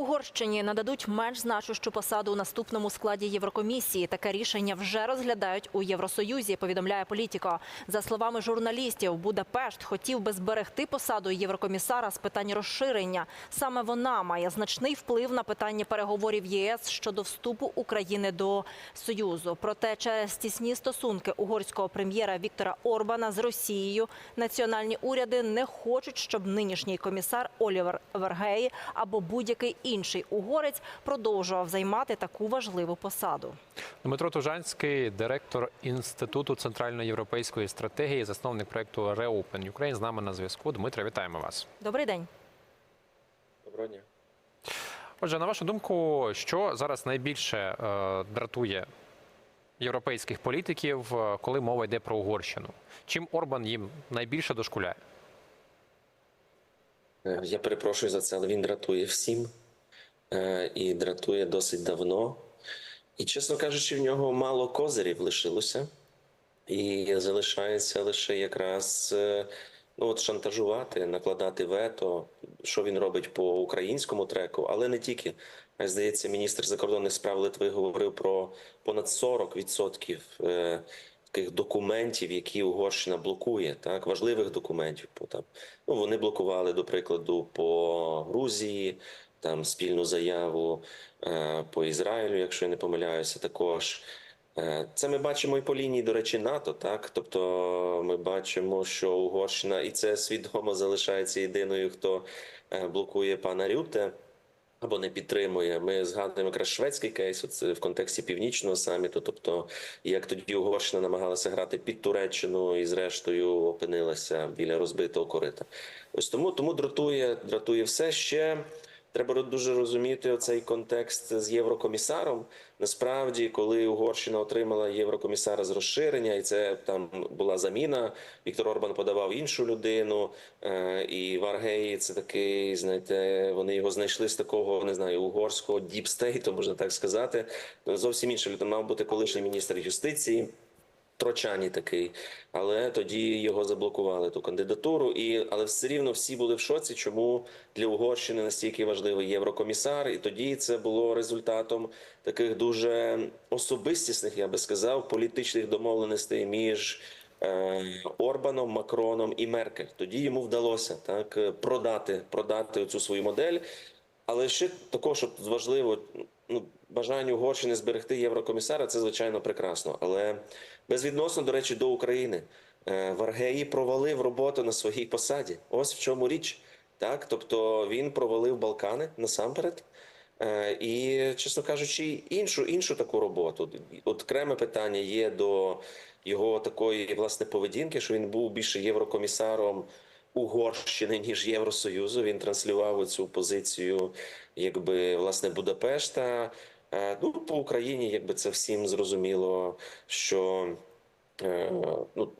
Угорщині нададуть менш значущу посаду у наступному складі Єврокомісії. Таке рішення вже розглядають у Євросоюзі. Повідомляє політико. За словами журналістів, Будапешт хотів би зберегти посаду єврокомісара з питань розширення. Саме вона має значний вплив на питання переговорів ЄС щодо вступу України до Союзу. Проте через тісні стосунки угорського прем'єра Віктора Орбана з Росією національні уряди не хочуть, щоб нинішній комісар Олівер Вергей або будь-який угорець продовжував займати таку важливу посаду. Дмитро Тужанський, директор інституту центральноєвропейської стратегії, засновник проекту Reopen Ukraine, з нами на зв'язку. Дмитро, вітаємо вас. Добрий день. Доброго дня. Отже, на вашу думку, що зараз найбільше е, дратує європейських політиків, е, коли мова йде про Угорщину? Чим Орбан їм найбільше дошкуляє? Е, Я перепрошую за це, але він дратує всім і дратує досить давно. І, чесно кажучи, в нього мало козирів лишилося, і залишається лише якраз е, ну, от шантажувати, накладати вето, що він робить по українському треку, але не тільки. А, Здається, міністр закордонних справ Литви говорив про понад 40% е, таких документів, які Угорщина блокує, так важливих документів. Там ну вони блокували, до прикладу, по Грузії, там спільну заяву е, по Ізраїлю, якщо я не помиляюся, також. Е, Це ми бачимо і по лінії, до речі, НАТО. Так, тобто ми бачимо, що Угорщина, і це свідомо залишається єдиною, хто е, блокує пана Рюте або не підтримує. Ми згадуємо якраз шведський кейс оце в контексті північного саміту. Тобто, як тоді Угорщина намагалася грати під Туреччину і, зрештою, опинилася біля розбитого корита. Ось тому тому дратує, дратує все ще. Треба дуже розуміти оцей контекст з єврокомісаром. Насправді, коли Угорщина отримала єврокомісара з розширення, і це там була заміна. Віктор Орбан подавав іншу людину, е, і Варгеї це такий, знаєте, вони його знайшли з такого, не знаю, угорського діпстейту, можна так сказати. Зовсім інша людина мав бути колишній міністр юстиції. Трочані такий, але тоді його заблокували ту кандидатуру. І але все рівно всі були в шоці, чому для Угорщини настільки важливий єврокомісар. І тоді це було результатом таких дуже особистісних, я би сказав, політичних домовленостей між е, Орбаном, Макроном і Меркель. Тоді йому вдалося так продати, продати цю свою модель. Але ще також важливо, ну бажання Угорщини зберегти єврокомісара це звичайно прекрасно. Але безвідносно, до речі, до України е, Варгеї провалив роботу на своїй посаді. Ось в чому річ. Так, тобто він провалив Балкани насамперед. Е, І, чесно кажучи, іншу іншу таку роботу. От окреме питання є до його такої власне поведінки, що він був більше єврокомісаром Угорщини ніж Євросоюзу. Він транслював цю позицію, якби власне Будапешта. Е, Ну по Україні, якби це всім зрозуміло, що е, ну.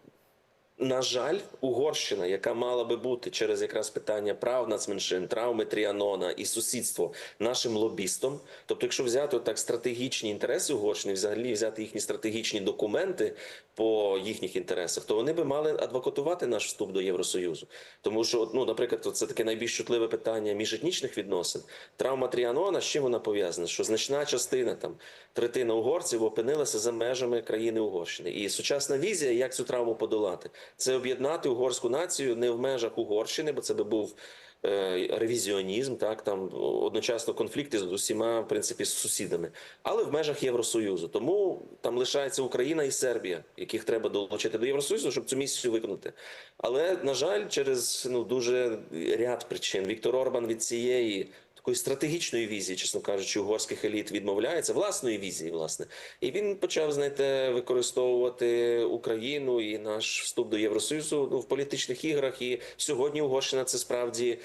На жаль, Угорщина, яка мала би бути через якраз питання прав нацменшин, травми Тріанона і сусідство нашим лобістом. Тобто, якщо взяти так стратегічні інтереси Угорщини, взагалі взяти їхні стратегічні документи по їхніх інтересах, то вони би мали адвокатувати наш вступ до Євросоюзу. Тому що, ну, наприклад, це таке найбільш чутливе питання міжетнічних відносин. Травма Тріанона з чим вона пов'язана? Що значна частина там третина угорців опинилася за межами країни Угорщини, і сучасна візія, як цю травму подолати, це об'єднати угорську націю не в межах Угорщини, бо це би був е, ревізіонізм, так там одночасно конфлікти з усіма в принципі з сусідами, але в межах Євросоюзу. Тому там лишається Україна і Сербія, яких треба долучити до Євросоюзу, щоб цю місію виконати. Але на жаль, через ну дуже ряд причин Віктор Орбан від цієї. Такої стратегічної візії, чесно кажучи, угорських еліт відмовляється власної візії, власне, і він почав знаєте, використовувати Україну і наш вступ до Євросоюзу ну, в політичних іграх. І сьогодні Угорщина це справді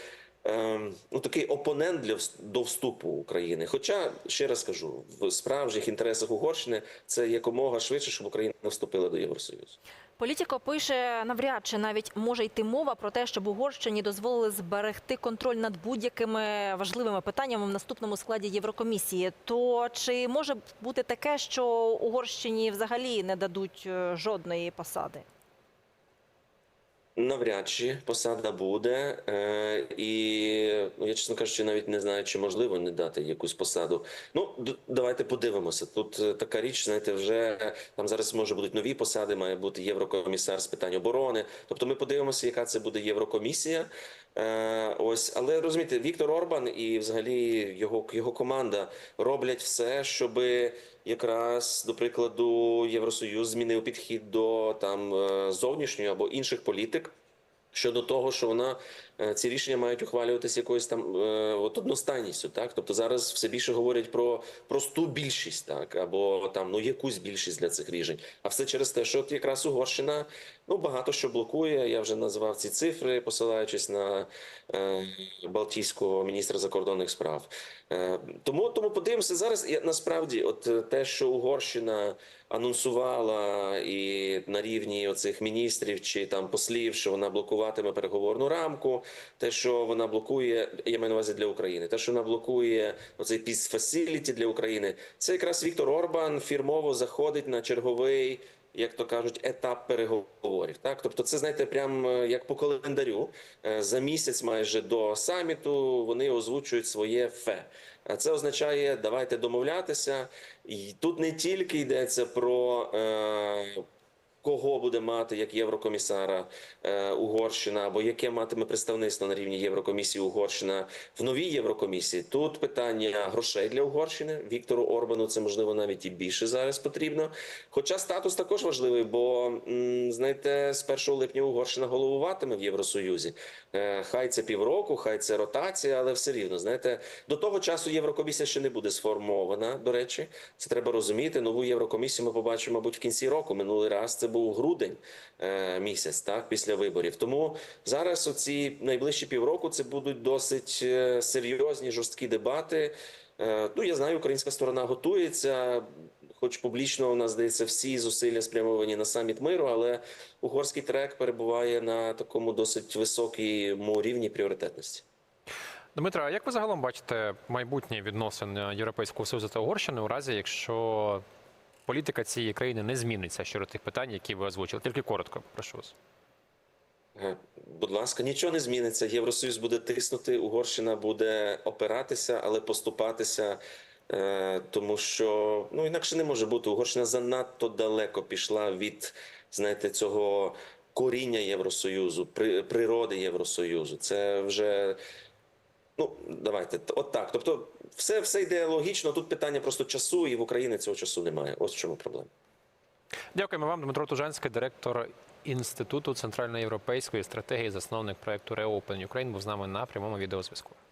ем, ну такий опонент для до вступу України. Хоча ще раз кажу, в справжніх інтересах Угорщини це якомога швидше, щоб Україна вступила до Євросоюзу. Політико пише, навряд чи навіть може йти мова про те, щоб Угорщині дозволили зберегти контроль над будь-якими важливими питаннями в наступному складі Єврокомісії. То чи може бути таке, що Угорщині взагалі не дадуть е, жодної посади? Навряд чи посада буде, е, і ну, я чесно кажучи, навіть не знаю, чи можливо не дати якусь посаду. Ну давайте подивимося. Тут е, така річ, знаєте, вже там зараз може будуть нові посади. Має бути єврокомісар з питань оборони. Тобто, ми подивимося, яка це буде єврокомісія. Е, ось, але розумієте, Віктор Орбан і взагалі його його команда роблять все, щоби якраз до прикладу Євросоюз змінив підхід до там е, зовнішньої або інших політик. Щодо того, що вона ці рішення мають ухвалюватися якоюсь там е, от одностайністю, так тобто зараз все більше говорять про просту більшість, так або там ну якусь більшість для цих рішень. А все через те, що от якраз Угорщина ну багато що блокує. Я вже називав ці цифри, посилаючись на е, Балтійського міністра закордонних справ. Е, тому тому подивимося зараз. Я, насправді, от е, те, що Угорщина анонсувала і на рівні оцих міністрів чи там послів, що вона блокуватиме переговорну рамку, те, що вона блокує, я маю на увазі для України, те, що вона блокує оцей facility для України, це якраз Віктор Орбан фірмово заходить на черговий. Як то кажуть, етап переговорів, так тобто, це знаєте, прям е, як по календарю. Е, За місяць майже до саміту вони озвучують своє фе. А це означає, давайте домовлятися. І тут не тільки йдеться про е, кого буде мати як єврокомісара е, Угорщина, або яке матиме представництво на рівні Єврокомісії Угорщина в новій Єврокомісії. Тут питання грошей для Угорщини. Віктору Орбану це можливо навіть і більше зараз потрібно. Хоча статус також важливий, бо знаєте, з 1 липня Угорщина головуватиме в Євросоюзі. Е, Хай це півроку, хай це ротація, але все рівно знаєте, до того часу Єврокомісія ще не буде сформована. До речі, це треба розуміти. Нову Єврокомісію ми побачимо, мабуть, в кінці року. Минулий раз це був грудень е, місяць, так після виборів. Тому зараз оці найближчі півроку це будуть досить е, серйозні жорсткі дебати. Е, Ну я знаю, українська сторона готується. Хоч публічно у нас здається всі зусилля спрямовані на саміт миру, але угорський трек перебуває на такому досить високому рівні пріоритетності. Дмитро, а як ви загалом бачите майбутнє відносин Європейського Союзу та Угорщини у разі, якщо політика цієї країни не зміниться щодо тих питань, які ви озвучили? Тільки коротко, прошу вас. Е, Будь ласка, нічого не зміниться. Євросоюз буде тиснути, Угорщина буде опиратися, але поступатися. е, Тому що ну інакше не може бути. Угорщина занадто далеко пішла від знаєте цього коріння Євросоюзу, при- природи Євросоюзу. Це вже ну давайте от так. Тобто, все, все йде логічно. Тут питання просто часу, і в Україні цього часу немає. Ось в чому проблема. Дякуємо вам, Дмитро Тужанський, директор Інституту центральноєвропейської стратегії, засновник проекту Reopen Ukraine, був з нами на прямому відеозв'язку.